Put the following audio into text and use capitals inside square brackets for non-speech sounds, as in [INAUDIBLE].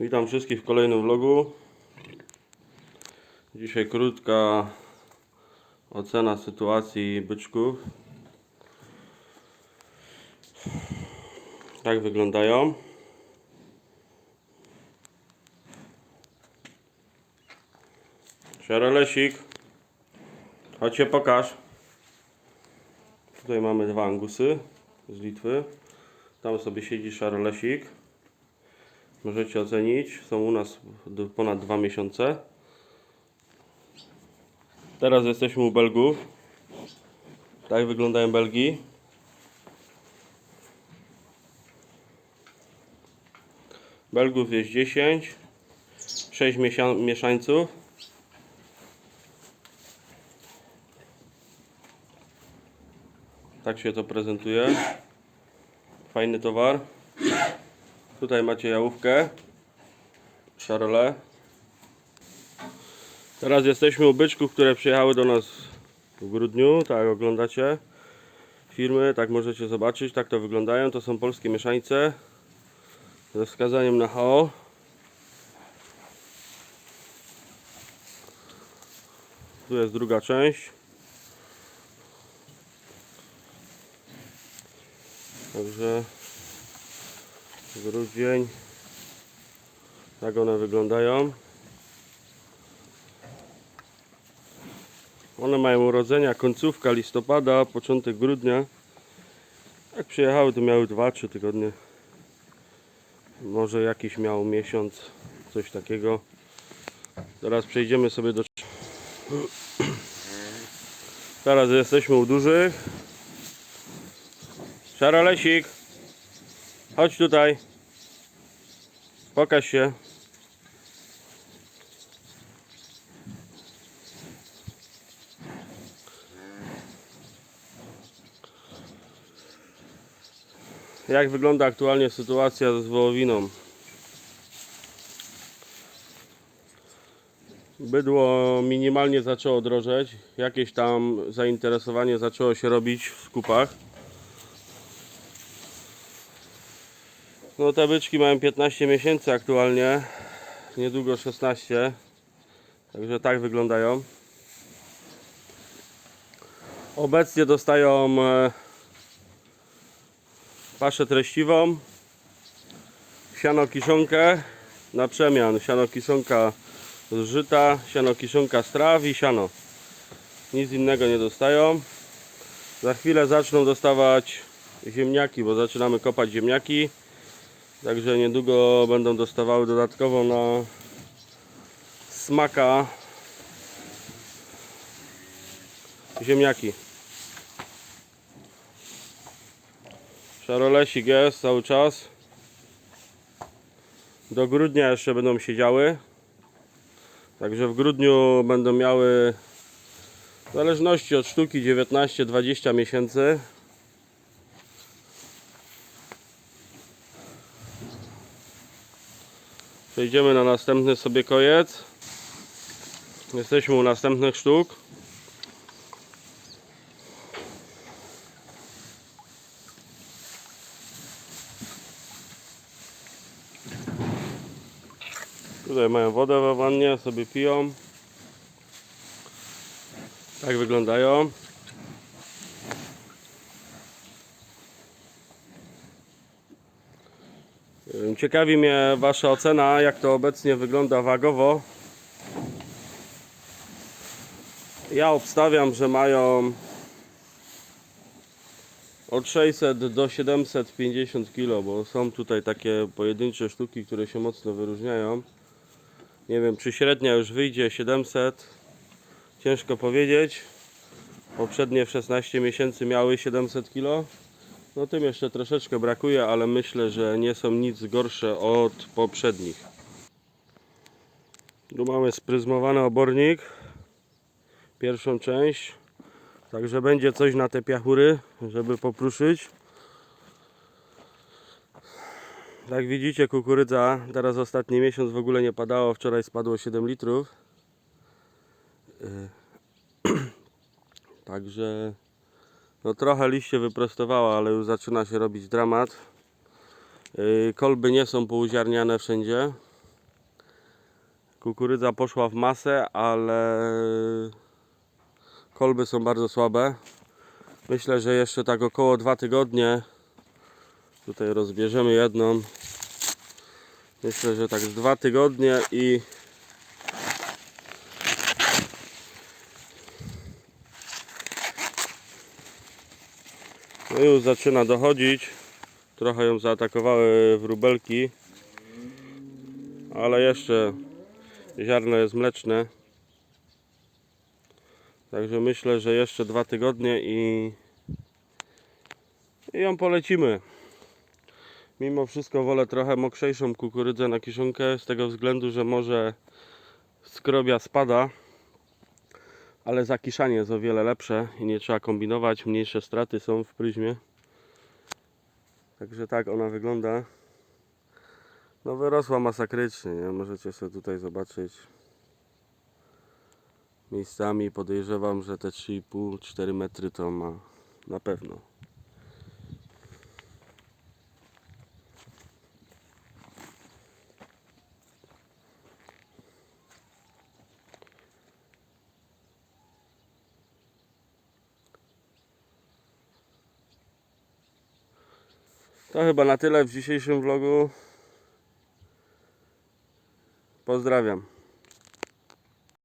Witam wszystkich w kolejnym vlogu. Dzisiaj krótka ocena sytuacji byczków. Tak wyglądają. Szarolesik, chodź się pokaż. Tutaj mamy dwa angusy z Litwy. Tam sobie siedzi szarolesik. Możecie ocenić. Są u nas ponad dwa miesiące. Teraz jesteśmy u Belgów. Tak wyglądają Belgi. Belgów jest 10. 6 miesza- mieszańców. Tak się to prezentuje. Fajny towar. Tutaj macie jałówkę. Szarole. Teraz jesteśmy u byczków, które przyjechały do nas w grudniu. Tak oglądacie. Firmy, tak możecie zobaczyć. Tak to wyglądają. To są polskie mieszańce. Ze wskazaniem na HO. Tu jest druga część. Także grudzień. Tak one wyglądają. One mają urodzenia końcówka listopada, początek grudnia. Jak przyjechały, to miały 2-3 tygodnie. Może jakiś miał miesiąc, coś takiego. Teraz przejdziemy sobie do. Teraz jesteśmy u dużych. Szarolesik, chodź tutaj. Pokaż się. Jak wygląda aktualnie sytuacja z wołowiną? Bydło minimalnie zaczęło drożeć. Jakieś tam zainteresowanie zaczęło się robić w skupach. No te byczki mają 15 miesięcy aktualnie. Niedługo 16. Także tak wyglądają. Obecnie dostają e, paszę treściwą, siano kiszonkę na przemian. Siano kiszonka z żyta, siano kiszonka z traw i siano. Nic innego nie dostają. Za chwilę zaczną dostawać ziemniaki, bo zaczynamy kopać ziemniaki. Także niedługo będą dostawały dodatkowo na smaka ziemniaki. Szarolesik jest cały czas. Do grudnia jeszcze będą siedziały. Także w grudniu będą miały w zależności od sztuki 19-20 miesięcy. Przejdziemy na następny sobie kojec. Jesteśmy u następnych sztuk. Tutaj mają wodę we wannie, sobie piją. Tak wyglądają. Ciekawi mnie Wasza ocena, jak to obecnie wygląda wagowo. Ja obstawiam, że mają od 600 do 750 kg, bo są tutaj takie pojedyncze sztuki, które się mocno wyróżniają. Nie wiem, czy średnia już wyjdzie 700. Ciężko powiedzieć. Poprzednie w 16 miesięcy miały 700 kg. No tym jeszcze troszeczkę brakuje, ale myślę, że nie są nic gorsze od poprzednich. Tu mamy spryzmowany obornik. Pierwszą część. Także będzie coś na te piachury, żeby popruszyć. Jak widzicie kukurydza teraz ostatni miesiąc w ogóle nie padało, wczoraj spadło 7 litrów. Yy. [CLEARS THROAT] Także no trochę liście wyprostowała, ale już zaczyna się robić dramat. Yy, Kolby nie są pouziarniane wszędzie. Kukurydza poszła w masę, ale kolby są bardzo słabe. Myślę, że jeszcze tak około dwa tygodnie tutaj rozbierzemy jedną. Myślę, że tak z dwa tygodnie i już zaczyna dochodzić. Trochę ją zaatakowały wróbelki. Ale jeszcze ziarno jest mleczne. Także myślę, że jeszcze dwa tygodnie i, i ją polecimy. Mimo wszystko wolę trochę mokrzejszą kukurydzę na kiszonkę z tego względu, że może skrobia spada. Ale zakiszanie jest o wiele lepsze i nie trzeba kombinować, mniejsze straty są w pryzmie. Także tak ona wygląda. No wyrosła masakrycznie, nie? możecie sobie tutaj zobaczyć. Miejscami podejrzewam, że te 3,5-4 metry to ma na pewno. To chyba na tyle w dzisiejszym vlogu. Pozdrawiam.